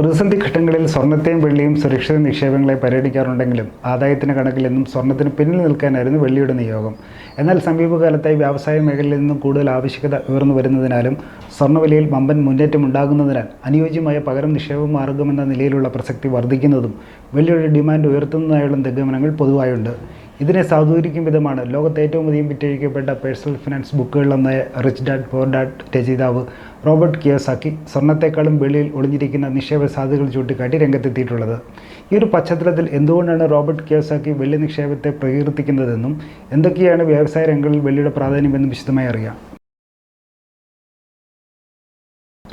പ്രതിസന്ധി ഘട്ടങ്ങളിൽ സ്വർണത്തെയും വെള്ളിയും സുരക്ഷിത നിക്ഷേപങ്ങളെ പരിഗണിക്കാറുണ്ടെങ്കിലും ആദായത്തിന് കണക്കിൽ നിന്നും സ്വർണത്തിന് പിന്നിൽ നിൽക്കാനായിരുന്നു വെള്ളിയുടെ നിയോഗം. എന്നാൽ സമീപകാലത്തായി വ്യവസായ മേഖലയിൽ നിന്നും കൂടുതൽ ആവശ്യകത ഉയർന്നു വരുന്നതിനാലും സ്വർണവിലയിൽ വമ്പൻ മുന്നേറ്റം ഉണ്ടാകുന്നതിനാൽ അനുയോജ്യമായ പകരം നിക്ഷേപ മാർഗമെന്ന നിലയിലുള്ള പ്രസക്തി വർദ്ധിക്കുന്നതും വെള്ളിയുടെ ഡിമാൻഡ് ഉയർത്തുന്നതായുള്ള നിഗമനങ്ങൾ പൊതുവായുണ്ട്. ഇതിനെ സാധൂകരിക്കും വിധമാണ്. ലോകത്ത് ഏറ്റവും അധികം വിറ്റഴിക്കപ്പെട്ട പേഴ്സണൽ ഫിനാൻസ് ബുക്കുകളിലൊന്ന് റിച്ച് ഡാഡ് പോർ ഡാഡ് രചയിതാവ് റോബർട്ട് കിയോസാക്കി സ്വർണത്തെക്കാളും വെളിയിൽ ഒളിഞ്ഞിരിക്കുന്ന നിക്ഷേപ സാധ്യതകൾ ചൂണ്ടിക്കാട്ടി രംഗത്തെത്തിയിട്ടുള്ളത്. ഈ ഒരു പശ്ചാത്തലത്തിൽ എന്തുകൊണ്ടാണ് റോബർട്ട് കിയോസാക്കി വെള്ളി നിക്ഷേപത്തെ പ്രകീർത്തിക്കുന്നതെന്നും എന്തൊക്കെയാണ് വ്യവസായ രംഗങ്ങളിൽ വെള്ളിയുടെ പ്രാധാന്യമെന്നും വിശദമായി അറിയാം.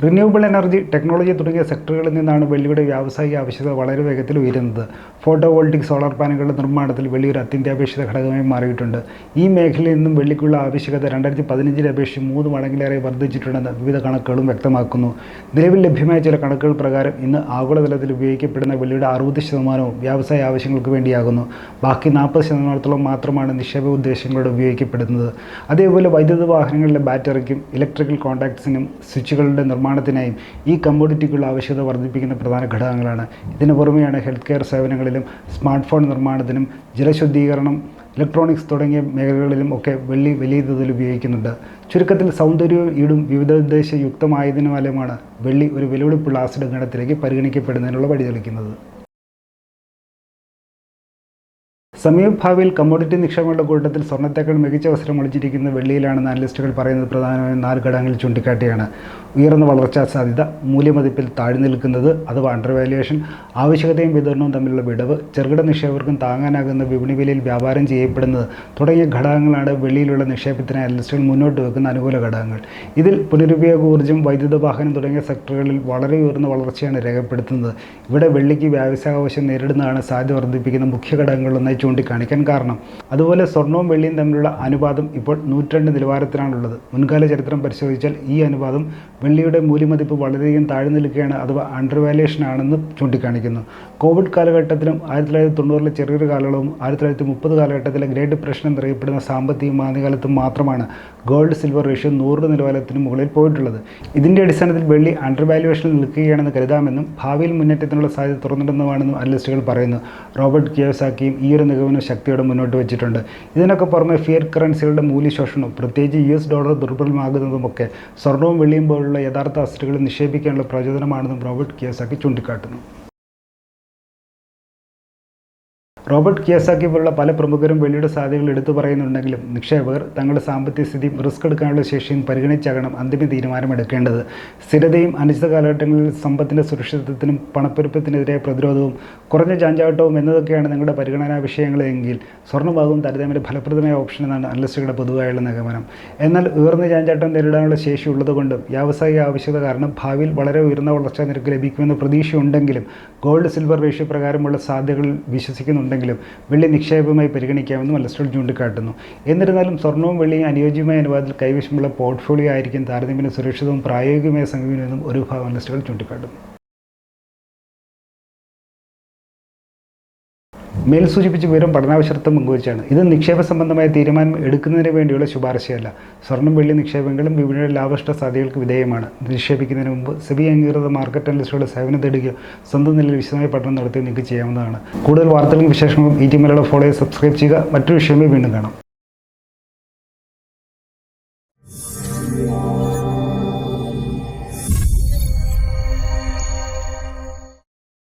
റിന്യൂവബിൾ എനർജി ടെക്നോളജി തുടങ്ങിയ സെക്ടറുകളിൽ നിന്നാണ് വെള്ളിയുടെ വ്യാവസായിക ആവശ്യകത വളരെ വേഗത്തിൽ ഉയരുന്നത്. ഫോട്ടോ വോൾട്ടിക് സോളാർ പാനലുകളുടെ നിർമ്മാണത്തിൽ വെള്ളി ഒരു അത്യന്താപേക്ഷിത ഘടകമായി മാറിയിട്ടുണ്ട്. ഈ മേഖലയിൽ നിന്നും വെള്ളിക്കുള്ള ആവശ്യകത രണ്ടായിരത്തി പതിനഞ്ചിലെ അപേക്ഷിച്ച് മൂന്ന് മടങ്ങിലേറെ വർദ്ധിച്ചിട്ടുണ്ടെന്ന് വിവിധ കണക്കുകളും വ്യക്തമാക്കുന്നു. നിലവിൽ ലഭ്യമായ ചില കണക്കുകൾ പ്രകാരം ഇന്ന് ആഗോളതലത്തിൽ ഉപയോഗിക്കപ്പെടുന്ന വെള്ളിയുടെ അറുപത് ശതമാനവും വ്യവസായ ആവശ്യങ്ങൾക്ക് വേണ്ടിയാകുന്നു. ബാക്കി നാൽപ്പത് ശതമാനത്തോളം മാത്രമാണ് നിക്ഷേപ ഉദ്ദേശങ്ങളോട് ഉപയോഗിക്കപ്പെടുന്നത്. അതേപോലെ വൈദ്യുത വാഹനങ്ങളിലെ ബാറ്ററിക്കും ഇലക്ട്രിക്കൽ കോൺടാക്ട്സിനും സ്വിച്ചുകളുടെ നിർമ്മാണത്തിനായും ഈ കമ്മോഡിറ്റിക്കുള്ള ആവശ്യകത വർദ്ധിപ്പിക്കുന്ന പ്രധാന ഘടകങ്ങളാണ്. ഇതിനു പുറമെയാണ് ഹെൽത്ത് കെയർ സേവനങ്ങളിലും സ്മാർട്ട് ഫോൺ നിർമ്മാണത്തിനും ജലശുദ്ധീകരണം ഇലക്ട്രോണിക്സ് തുടങ്ങിയ മേഖലകളിലും ഒക്കെ വെള്ളി വലിയ തോതിൽ ഉപയോഗിക്കുന്നുണ്ട്. ചുരുക്കത്തിൽ സൗന്ദര്യവും ഈടും വിവിധോദ്ദേശ യുക്തമായതിനാലുമാണ് വെള്ളി ഒരു വിലപിടിപ്പുള്ള ആസിഡ് ഗണത്തിലേക്ക് പരിഗണിക്കപ്പെടുന്നതിനുള്ള വഴിതെളിക്കുന്നത്. സമീപഭാവിയിൽ കമ്മോഡിറ്റി നിക്ഷേപങ്ങളുടെ കൂട്ടത്തിൽ സ്വർണത്തേക്കാൾ മികച്ച അവസരം ഒളിച്ചിരിക്കുന്ന വെള്ളിയിലാണെന്ന് അനലിസ്റ്റുകൾ പറയുന്നത് പ്രധാനമായും നാല് ഘടകങ്ങൾ ചൂണ്ടിക്കാട്ടിയാണ്. ഉയർന്ന വളർച്ചാ സാധ്യത മൂല്യമതിപ്പിൽ താഴ്ന്നു നിൽക്കുന്നത് അഥവാ അണ്ടർ വാല്യുവേഷൻ ആവശ്യകതയും വിതരണവും തമ്മിലുള്ള വിടവ് ചെറുകിട നിക്ഷേപകർക്കും താങ്ങാനാകുന്ന വിപണി വിലയിൽ വ്യാപാരം ചെയ്യപ്പെടുന്നത് തുടങ്ങിയ ഘടകങ്ങളാണ് വെള്ളിയിലുള്ള നിക്ഷേപത്തിന് അനലിസ്റ്റുകൾ മുന്നോട്ട് വെക്കുന്ന അനുകൂല ഘടകങ്ങൾ. ഇതിൽ പുനരുപയോഗ ഊർജം വൈദ്യുത വാഹനം തുടങ്ങിയ സെക്ടറുകളിൽ വളരെ ഉയർന്ന വളർച്ചയാണ് രേഖപ്പെടുത്തുന്നത്. ഇവിടെ വെള്ളിക്ക് വ്യാവസായിക ആവശ്യം നേരിടുന്നതാണ് സാധ്യത വർദ്ധിപ്പിക്കുന്ന മുഖ്യ ഘടകങ്ങളൊന്നായി ചൂണ്ടിക്കാണിക്കാൻ കാരണം. അതുപോലെ സ്വർണവും വെള്ളിയും തമ്മിലുള്ള അനുപാതം ഇപ്പോൾ നൂറ്റിരണ്ട് നിലവാരത്തിലാണുള്ളത്. മുൻകാല ചരിത്രം പരിശോധിച്ചാൽ ഈ അനുപാതം വെള്ളിയുടെ മൂല്യമതിപ്പ് വളരെയധികം താഴ്ന്നു നിൽക്കുകയാണ് അഥവാ അണ്ടർ ആണെന്ന് ചൂണ്ടിക്കാണിക്കുന്നു. കോവിഡ് കാലഘട്ടത്തിലും ആയിരത്തി തൊള്ളായിരത്തി തൊണ്ണൂറിലെ ചെറിയൊരു കാലയളവും ആയിരത്തി തൊള്ളായിരത്തി മുപ്പത് കാലഘട്ടത്തിലെ ഗ്രേറ്റ് ഡിപ്രഷൻ എന്നറിയപ്പെടുന്ന സാമ്പത്തിക മാന്ദ്യകാലത്തും മാത്രമാണ് ഗോൾഡ് സിൽവർ റേഷ്യോ നൂറ് നിലവാരത്തിന് മുകളിൽ പോയിട്ടുള്ളത്. ഇതിന്റെ അടിസ്ഥാനത്തിൽ വെള്ളി അണ്ടർ വാല്യുവേഷനിൽ നിൽക്കുകയാണെന്ന് കരുതാമെന്നും ഭാവിയിൽ മുന്നേറ്റത്തിനുള്ള സാധ്യത തുറന്നിടുന്നതാണെന്നും അനലിസ്റ്റുകൾ പറയുന്നു. റോബർട്ട് കിയോസാക്കിയും ഈ ഒരു നിഗമനം ശക്തിയോടെ മുന്നോട്ട് വെച്ചിട്ടുണ്ട്. ഇതിനൊക്കെ പുറമെ ഫിയർ കറൻസികളുടെ മൂല്യശോഷണവും പ്രത്യേകിച്ച് യു എസ് ഡോളർ ദുർബലമാകുന്നതുമൊക്കെ സ്വർണവും വെള്ളിയും പോലുള്ള യഥാർത്ഥ അസറ്റുകൾ നിക്ഷേപിക്കാനുള്ള പ്രചോദനമാണെന്നും റോബർട്ട് കിയോസാക്കി ചൂണ്ടിക്കാട്ടുന്നു. റോബർട്ട് കിയസാക്കി പോലുള്ള പല പ്രമുഖരും വെള്ളിയുടെ സാധ്യതകൾ എടുത്തു പറയുന്നുണ്ടെങ്കിലും നിക്ഷേപകർ തങ്ങളുടെ സാമ്പത്തിക സ്ഥിതിയും റിസ്ക് എടുക്കാനുള്ള ശേഷിയും പരിഗണിച്ചാകണം അന്തിമ തീരുമാനമെടുക്കേണ്ടത്. സ്ഥിരതയും അനിശ്ചിത കാലഘട്ടങ്ങളിൽ സമ്പത്തിന്റെ സുരക്ഷിതത്വത്തിനും പണപ്പെരുപ്പത്തിനെതിരെ പ്രതിരോധവും കുറഞ്ഞ ചാഞ്ചാട്ടവും എന്നതൊക്കെയാണ് നിങ്ങളുടെ പരിഗണനാ വിഷയങ്ങളെങ്കിൽ സ്വർണഭാഗവും താരതമ്യ ഫലപ്രദമായ ഓപ്ഷൻ എന്നാണ് അനലിസ്റ്റുകളുടെ പൊതുവായുള്ള നിഗമനം. എന്നാൽ ഉയർന്ന ചാഞ്ചാട്ടം നേരിടാനുള്ള ശേഷി ഉള്ളതുകൊണ്ടും വ്യാവസായിക ആവശ്യകത കാരണം ഭാവിയിൽ വളരെ ഉയർന്ന വളർച്ചാ നിരക്ക് ലഭിക്കുമെന്ന പ്രതീക്ഷയുണ്ടെങ്കിലും ഗോൾഡ് സിൽവർ റേഷ്യോ പ്രകാരമുള്ള സാധ്യതകളിൽ വിശ്വസിക്കുന്നുണ്ടെങ്കിലും വെള്ളി നിക്ഷേപമായി പരിഗണിക്കാമെന്നും അലസ്ട്രോൾ ചൂണ്ടിക്കാട്ടുന്നു. എന്നിരുന്നാലും സ്വർണവും വെള്ളിയും അനുയോജ്യമായ അനുവാദത്തിൽ കൈവശമുള്ള പോർട്ട്ഫോളിയോ ആയിരിക്കും താരതമ്യേന സുരക്ഷിതവും പ്രായോഗികമായ സമീപനമെന്നും ഒരു വിഭാഗം അനലിസ്റ്റുകൾ ചൂണ്ടിക്കാട്ടുന്നു. മേൽ സൂചിപ്പിച്ച വിവരം പഠനാവശ്യത്വം പങ്കുവച്ചാണ്. ഇത് നിക്ഷേപ സംബന്ധമായ തീരുമാനം എടുക്കുന്നതിന് വേണ്ടിയുള്ള ശുപാർശയല്ല. സ്വർണം വെള്ളി നിക്ഷേപങ്ങളും വിപണിയുടെ ലാഭഷ്ട സാധ്യതകൾക്ക് വിധേയമാണ്. നിക്ഷേപിക്കുന്നതിന് മുമ്പ് സെബി അംഗീകൃത മാർക്കറ്റ് അനലിസ്റ്റുകളുടെ സേവനം തേടുകയോ സ്വന്തം നിലയിൽ വിശദമായ പഠനം നടത്തി നിങ്ങൾക്ക് ചെയ്യാവുന്നതാണ്. കൂടുതൽ വാർത്തകളും വിശേഷങ്ങളും ഈ ടി മലയാളം ഫോളോ ചെയ്ത് സബ്സ്ക്രൈബ് ചെയ്യുക. മറ്റൊരു വിഷയമേ വീണ്ടും കാണാം.